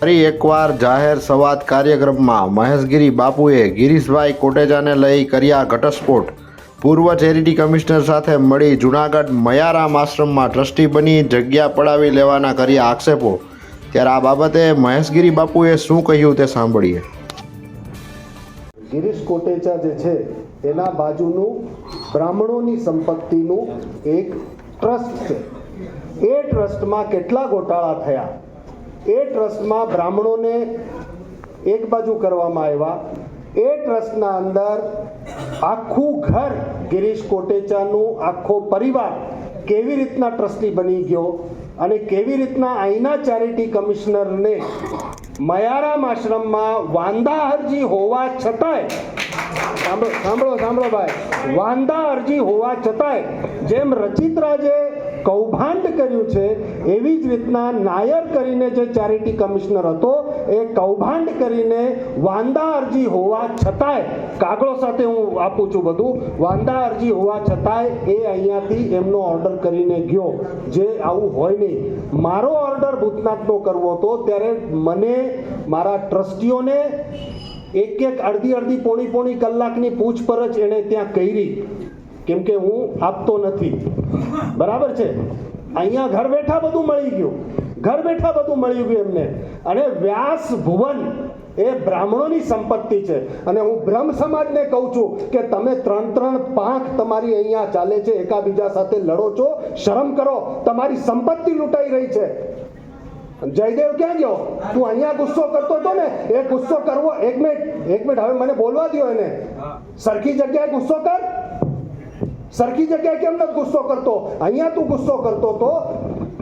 ફરી એકવાર જાહેર સંવાદ કાર્યક્રમમાં મહેશગીરી બાપુએ ગિરીશભાઈ કોટેજાને લઈ કર્યા ઘટસ્ફોટ. પૂર્વ ચેરિટી કમિશનર સાથે મળી જૂનાગઢ મયારામ આશ્રમમાં ટ્રસ્ટી બની જગ્યા પડાવી લેવાના કર્યા આક્ષેપો. ત્યારે આ બાબતે મહેશગીરી બાપુએ શું કહ્યું તે સાંભળીએ. ગિરીશ કોટેચા જે છે, એના બાજુનું બ્રાહ્મણોની સંપત્તિનું એક ટ્રસ્ટ છે. એ ટ્રસ્ટમાં કેટલા ગોટાળા થયા? એ ટ્રસ્ટમાં બ્રાહ્મણોને એક બાજુ કરવામાં આવ્યા. એ ટ્રસ્ટના અંદર આખું ઘર ગિરીશ કોટેચાનું, આખો પરિવાર કેવી રીતના ટ્રસ્ટી બની ગયો અને કેવી રીતના અહીંના ચેરિટી કમિશનરને મયારામ આશ્રમમાં વાંદા અરજી હોવા છતાંય, સાંભળો સાંભળો સાંભળો ભાઈ, વાંદા અરજી હોવા છતાંય જેમ રચિત્રાજે કૌભાંડ કર્યું છે, એવી જ રીતના નાયર કરીને જે ચેરિટી કમિશનર હતો, એ કૌભાંડ કરીને વાંદા અરજી હોવા છતાંય, કાગળો સાથે હું આપું છું બધું, વાંદા અરજી હોવા છતાંય એ અહીંયાથી એમનો ઓર્ડર કરીને ગયો. જે આવું હોય નહીં. મારો ઓર્ડર ભૂતનાથનો કરવો હતો, ત્યારે મને મારા ટ્રસ્ટીઓને એક એક અડધી અડધી પોણી પોણી કલાકની પૂછપરછ એણે ત્યાં કરી. કેમ કે હું આપતો નથી. બરાબર છે? અહીંયા ઘર બેઠા બધું મળી ગયું. ઘર બેઠા બધું મળી ગયું એમને. અને વ્યાસ ભુવન એ બ્રાહ્મણોની સંપત્તિ છે. અને હું બ્રહ્મ સમાજને કહું છું કે તમે ત્રણ ત્રણ પાંખ તમારી અહીંયા ચાલે છે એકાબીજા સાથે લડો છો શરમ કરો તમારી સંપત્તિ લૂંટાઈ રહી છે. જયદેવ ક્યાં ગયો? તું અહીંયા ગુસ્સો કરતો હતો ને? એ ગુસ્સો કરવો એક મિનિટ એક મિનિટ હવે મને બોલવા દો એને. સરખી જગ્યાએ ગુસ્સો કર. સરખી જગ્યાએ કેમ નથી ગુસ્સો કરતો? અહીંયા તું ગુસ્સો કરતો તો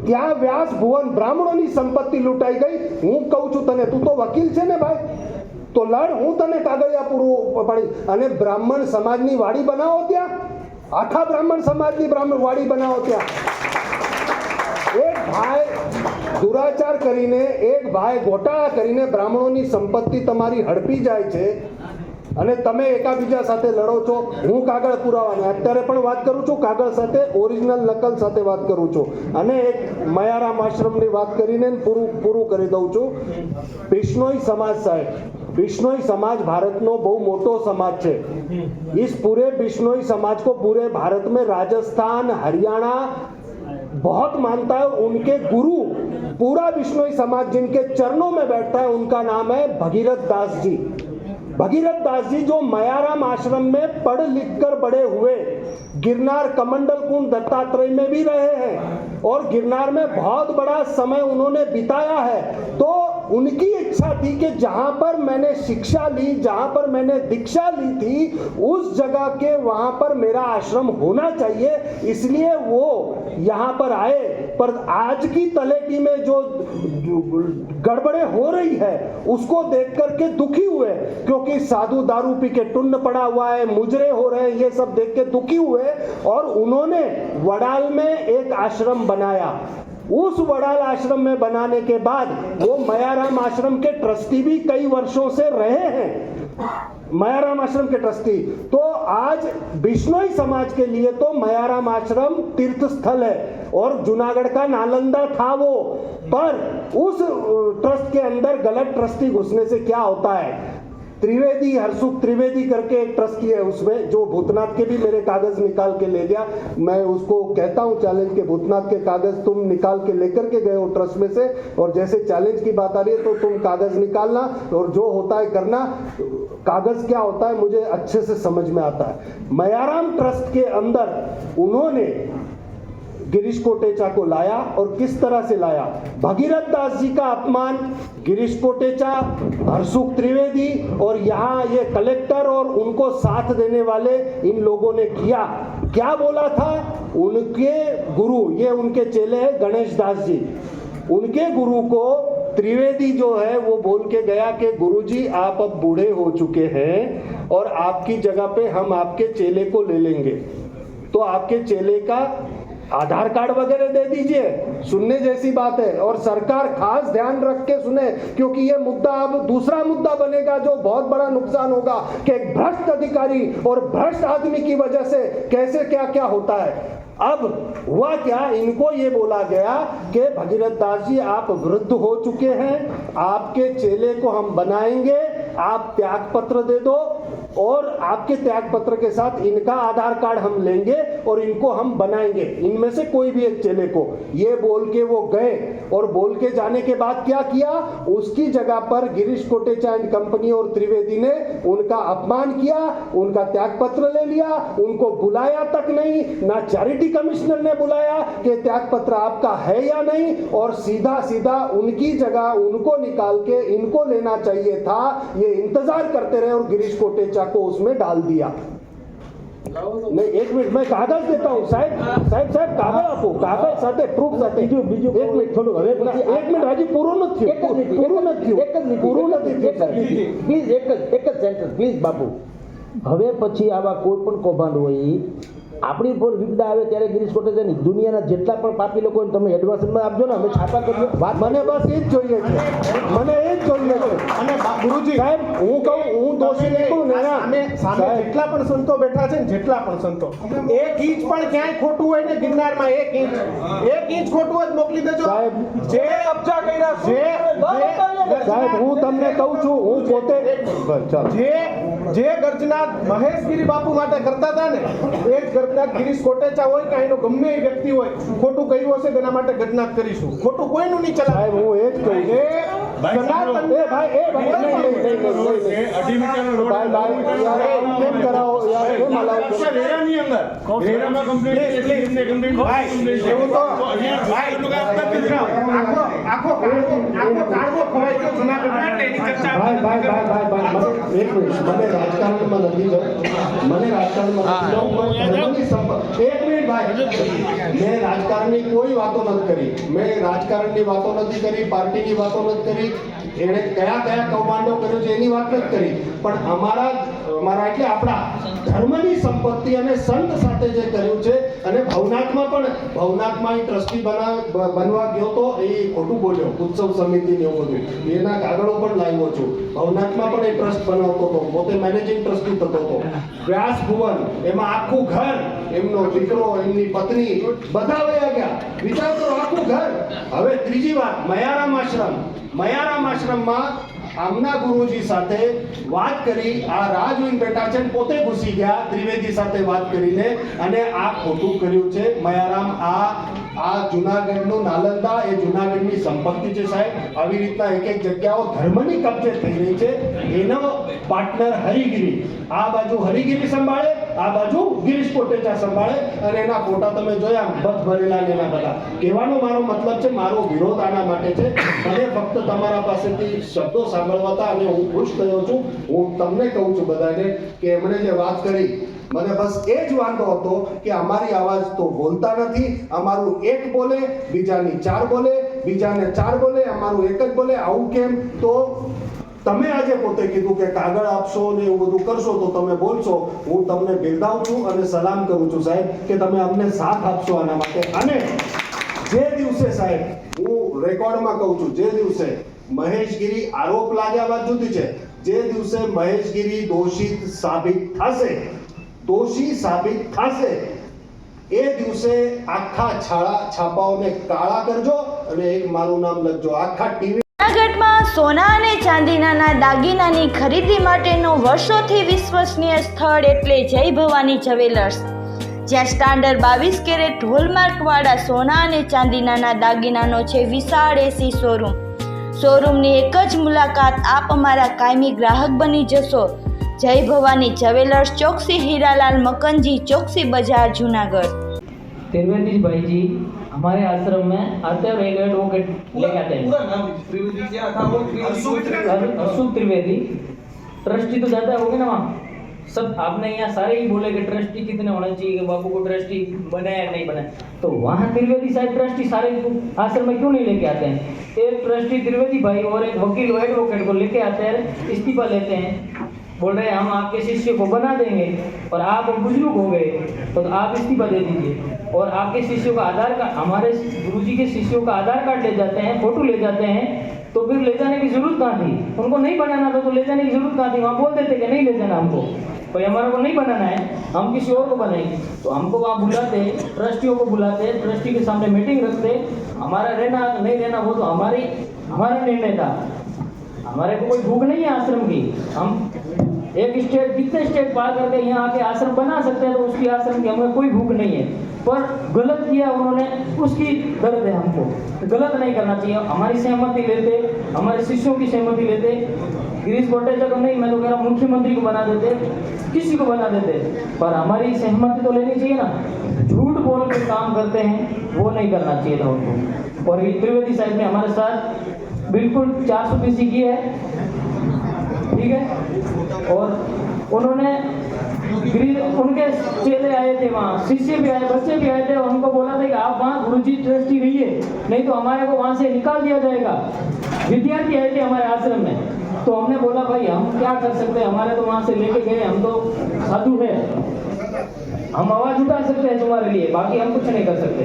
ત્યાં વ્યાસ ભુવન બ્રાહ્મણોની સંપત્તિ લૂંટાઈ ગઈ. હું કહું છું તને, તું તો વકીલ છે ને ભાઈ? તો લડ, હું તને કાગળિયા પૂરું પડી. અને બ્રાહ્મણ સમાજની વાડી બનાવો ત્યાં. આખા બ્રાહ્મણ સમાજની બ્રાહ્મણ વાડી બનાવો ત્યાં. એક ભાઈ દુરાચાર કરીને, એક ભાઈ ગોટાળા કરીને બ્રાહ્મણોની સંપત્તિ તમારી હડપી જાય છે. અને તમે એકાબીજા સાથે લડો છો હું કાગળ પુરાવાની અત્યારે પણ વાત કરું છું કાગળ સાથે ઓરિજિનલ નકલ સાથે વાત કરું છું અને એક મયારામ આશ્રમની વાત કરીને પૂરું પૂરું કરી દઉં છું બિશ્નોઈ સમાજ સાહેબ बिश्नोई समाज भारत नो बहु मोटो समाज है इस पूरे बिश्नोई समाज को पूरे भारत में राजस्थान हरियाणा बहुत मानता है उनके गुरु पूरा बिश्नोई समाज जिनके चरणों में बैठता है उनका नाम है भगीरथ दास जी भगीरथ दास जी जो मायाराम आश्रम में पढ़ लिख कर बड़े हुए, गिरनार कमंडल कुंड दत्तात्रेय में भी रहे हैं और गिरनार में बहुत बड़ा समय उन्होंने बिताया है तो उनकी इच्छा थी कि जहाँ पर मैंने शिक्षा ली, जहाँ पर मैंने दीक्षा ली थी, उस जगह के वहाँ पर मेरा आश्रम होना चाहिए। इसलिए वो यहाँ पर आए। पर आज की तलेटी में जो गड़बड़े हो रही है, उसको देख करके दुखी हुए। क्योंकि साधु दारू पी के टुंड पड़ा हुआ है, मुजरे हो रहे हैं, ये सब देख के दुखी हुए। और उन्होंने वडाल में एक आश्रम बनाया। उस वडाल आश्रम में बनाने के बाद वो मयाराम आश्रम के ट्रस्टी भी कई वर्षों से रहे हैं। मयाराम आश्रम के ट्रस्टी। तो आज बिश्नोई समाज के लिए तो मयाराम आश्रम तीर्थ स्थल है और जूनागढ़ का नालंदा था वो। पर उस ट्रस्ट के अंदर गलत ट्रस्टी घुसने से क्या होता है? त्रिवेदी, हरसुख त्रिवेदी करके एक ट्रस्टी है उसमें, जो भूतनाथ के भी मेरे कागज़ निकाल के ले गया मैं उसको कहता हूँ, चैलेंज के भूतनाथ के कागज़ तुम निकाल के लेकर के गए हो ट्रस्ट में से, और जैसे चैलेंज की बात आ रही है तो तुम कागज़ निकालना, और जो होता है करना। कागज़ क्या होता है, मुझे अच्छे से समझ में आता है। मयाराम ट्रस्ट के अंदर उन्होंने गिरीश कोटेचा को लाया और किस तरह से लाया? भगीरथ दास जी का अपमान, गिरीश कोटेचा, हरसुख त्रिवेदी और यहाँ ये कलेक्टर और उनको साथ देने वाले इन लोगों ने किया। क्या बोला था? उनके गुरु, ये उनके चेले हैं गणेश दास जी। उनके गुरु को त्रिवेदी जो है, वो बोल के गया कि गुरुजी, आप अब बूढ़े हो चुके हैं और आपकी जगह पे हम आपके चेले को ले लेंगे। तो आपके चेले का आधार कार्ड वगैरह दे दीजिए। सुनने जैसी बात है। और सरकार खास ध्यान रख के सुने, क्योंकि ये मुद्दा अब दूसरा मुद्दा बनेगा जो बहुत बड़ा नुकसान होगा, कि एक भ्रष्ट अधिकारी और भ्रष्ट आदमी की वजह से कैसे क्या क्या होता है। अब हुआ क्या? इनको ये बोला गया कि भगीरथ दास जी, आप वृद्ध हो चुके हैं, आपके चेले को हम बनाएँगे, आप त्याग पत्र दे दो और आपके त्याग पत्र के साथ इनका आधार कार्ड हम लेंगे और इनको हम बनाएँगे। इनमें से कोई भी एक चेले को। ये बोल के वो गए और बोल के जाने के बाद क्या किया? उसकी जगह पर गिरीश कोटेचा एंड कंपनी और त्रिवेदी ने उनका अपमान किया, उनका त्याग पत्र ले लिया, उनको बुलाया तक नहीं, ना चैरिटी कमिश्नर ने बुलाया कि त्याग पत्र आपका है या नहीं और सीधा सीधा उनकी जगह उनको निकाल के इनको लेना चाहिए था। ये इंतज़ार करते रहे और गिरीश कोटेचा को उसमें डाल दिया नहीं एक मिनट मैं कागज देता हूँ साहब સાહેબ સાહેબ કાગળ આપો કાગળ સાથે પ્રૂફ સાથે બીજું- બીજું એક મિનિટ થોડું હવે એક મિનિટ હજી પૂરું નથી એક જ થયું મિનિટ, પૂરું નથી થયું. એક જ મિનિટ, પૂરું એક જ નથી મિનિટ, થયું, એક જ સાહેબ. મિનિટ. પ્લીઝ એક જ એક જ સેન્ટેન્સ પ્લીઝ બાપુ હવે પછી આવા કોઈ પણ કૌભાંડ હોય ઈ આપણી ઉપર વિપદા આવે ત્યારે ગિરીશ કોટેચાની દુનિયાના જેટલા પણ પાપી લોકો તમે એડવાન્સમાં આપજો ને અમે છાપા કરજો વાત મને બસ એ જ જોઈએ છે. મને એ જ જોઈએ છે. અને ગુરુજી સાહેબ હું કહું હું દોષી નીકળું ને. સામે સામે જેટલા પણ સંતો બેઠા છે ને જેટલા પણ સંતો. એક ઇંચ પણ ક્યાંય ખોટું હોય ને ગિરનારમાં એક ઇંચ. એક ઇંચ ખોટું હોય મોકલી દેજો. સાહેબ. જે અબજા કર્યા જે સાહેબ હું તમને કહું છું હું પોતે ચાલો જે જે ગર્જના મહેશગીરી બાપુ માટે કરતા હતા ને એ જ ગર્જના ગિરીશ કોટેચા હોય કે એનો ગમે એ વ્યક્તિ હોય ખોટું કહ્યું હશે તેના માટે ગર્જના કરીશું. ખોટું કોઈનું નહીં ચલાવે. હું એ જ કહું મને રાજકારણમાં નથી મને રાજકારણમાં મિનિટ ભાઈ. મેં રાજકારણની કોઈ વાતો નથી કરી. મેં રાજકારણની વાતો નથી કરી, પાર્ટીની વાતો નથી કરી. એણે કયા કયા કૌભાંડો કર્યો છે એની વાત નથી કરી. પણ અમારા અમારા એટલે આપણા ધર્મની સંપત્તિ અને સંત સાથે જે કર્યું છે અને ભવનાથમાં પણ, ભવનાથમાં એ ટ્રસ્ટી બના બનવા ગયો તો એ ખોટું બોલ્યો, ઉત્સવ સમિતિ ને એવું બધું. એના કાગળો પણ લાવ્યો છું. ભવનાથમાં પણ એ ટ્રસ્ટ બનાવતો હતો. પોતે મેનેજિંગ ટ્રસ્ટી થતો હતો. વ્યાસ ભુવન એમાં આખું ઘર, એમનો દીકરો, એમની પત્ની, બધા વયા ગયા. વિચાર કરો આખું ઘર. હવે ત્રીજી વાત, મયારામ આશ્રમ. મયારામ આશ્રમમાં આમના ગુરુજી સાથે વાત કરી, આ રાજવીન બેટાચંદ પોતે ઘૂસી ગયા, ત્રિવેદી સાથે વાત કરીને, અને આ ખોટું કર્યું છે. મયારામ, આ આ જુનાગઢનું નાલંદા, એ જુનાગઢની સંપત્તિ છે સાહેબ. આવી રીતના એક એક જગ્યાઓ ધર્મની કબજે થઈ રહી છે. એનો પાર્ટનર હરિગીરી આ બાજુ હરિગીરી સંભાળે, આ બાજુ ગિરીશ કોટેચા સંભાળે અને એના ફોટા તમે જોયા બધ ભરેલા એના બધા. કહેવાનો મારો મતલબ છે, મારો વિરોધ આના માટે છે. મને ફક્ત તમારા પાસેથી શબ્દો સાંભળવા હતા અને હું ખુશ થયો છું. હું તમને કહું છું બધાને કે એમણે જે વાત કરી મને બસ એ જ વાંધો હતો કે અમારી અવાજ તો બોલતા નથી, અમારું એક બોલે, બીજાની ચાર બોલે, બીજાને ચાર બોલે, અમારું એક જ બોલે, આવું કેમ? તો તમે આજે પોતે કીધું કે કાગળ આપશો ને એવું બધું કરશો, તો તમે બોલશો. હું તમને બિરદાવું છું અને સલામ કરું છું, સાહેબ, કે તમે અમને સાથ આપશો આના માટે. અને જે દિવસે સાહેબ, હું રેકોર્ડમાં કહું છું, જે દિવસે મહેશગીરી આરોપ લાગ્યા વાત જુદી છે, જે દિવસે મહેશગીરી દોષિત સાબિત થશે દોષી સાબિત થશે. એ દિવસે આખા છાળા છાપાઓને કાળા કરજો અને એક મારું નામ લખજો. આખા ટીવી સોના અને ચાંદીના દાગીનાની ખરીદી માટેનું વર્ષોથી વિશ્વસનીય સ્થળ એટલે જય ભવાની જ્વેલર્સ. જ્યાં સ્ટાન્ડર્ડ બાવીસ કેરેટ હોલમાર્કવાળા સોના અને ચાંદીના દાગીનાનો છે વિશાળ એસી શોરૂમ શોરૂમની એક જ મુલાકાત આપ અમારા કાયમી ગ્રાહક બની જશો. જય ભવાની જ્વેલર્સ ચોકસી હીરાલાલ મકનજી ચોકસી બજાર जूनागढ़ त्रिवेदी भाई जी हमारे आश्रम में आते और एक एडवोकेट लेके आते हैं अर- अशोक त्रिवेदी ट्रस्टी तो ज्यादा हो गए ना वहाँ सब आपने यहाँ सारे ही बोले कि ट्रस्टी कितने होने चाहिए कि बाबू को ट्रस्टी बनाया या नहीं बनाया तो वहाँ त्रिवेदी साहब ट्रस्टी सारे आश्रम में क्यों नहीं लेके आते हैं एक ट्रस्टी त्रिवेदी भाई और एक वकील और एडवोकेट को लेके आते हैं इस्तीफा लेते हैं बोल रहे हम आपके शिष्य को बना देंगे और आप बुज़ुर्ग हो गए तो आप इस्तीफा दे दीजिए। और आपके शिष्यों का आधार कार्ड, हमारे गुरु जी के शिष्यों का आधार कार्ड ले जाते हैं, फ़ोटो ले जाते हैं तो फिर ले जाने की ज़रूरत कहाँ थी? उनको नहीं बनाना था तो ले जाने की ज़रूरत कहाँ थी? वहाँ बोल देते कि नहीं ले जाना हमको। भाई हमारे को नहीं बनाना है, हम किसी और को बनाएँगे। तो हमको वहाँ बुलाते, ट्रस्टियों को बुलाते, ट्रस्टी के सामने मीटिंग रखते, हमारा रहना नहीं रहना वो तो हमारी, हमारा निर्णय था। हमारे को कोई भूख नहीं है आश्रम की, हम एक स्टेट कितने स्टेट पार करके यहाँ आके आश्रम बना सकते हैं तो उसकी आश्रम की हमें कोई भूख नहीं है। पर गलत किया उन्होंने, उसकी दर्द है हमको। गलत नहीं करना चाहिए। हमारी सहमति लेते, हमारे शिष्यों की सहमति लेते। गिरीश कोटेचा को नहीं, मैं तो कह रहा मुख्यमंत्री को बना देते, किसी को बना देते। पर हमारी सहमति तो लेनी चाहिए ना। झूठ बोल के काम करते हैं, वो नहीं करना चाहिए था उनको। और ये त्रिवेदी साहब ने हमारे साथ बिल्कुल चार सौ की है। ठीक है? और उन्होंने गिरी- उनके चेले आए थे वहाँ, शिष्य भी आए, बच्चे भी आए थे और उनको बोला था कि आप वहाँ गुरुजी ट्रस्टी रहिए, नहीं तो हमारे को वहाँ से निकाल दिया जाएगा। विद्यार्थी आए थे हमारे आश्रम में तो हमने बोला, भाई, हम क्या कर सकते हैं? हमारे तो वहाँ से लेके गए, हम तो साधु है। हम आवाज़ उठा सकते हैं तुम्हारे लिए, बाकी हम कुछ नहीं कर सकते।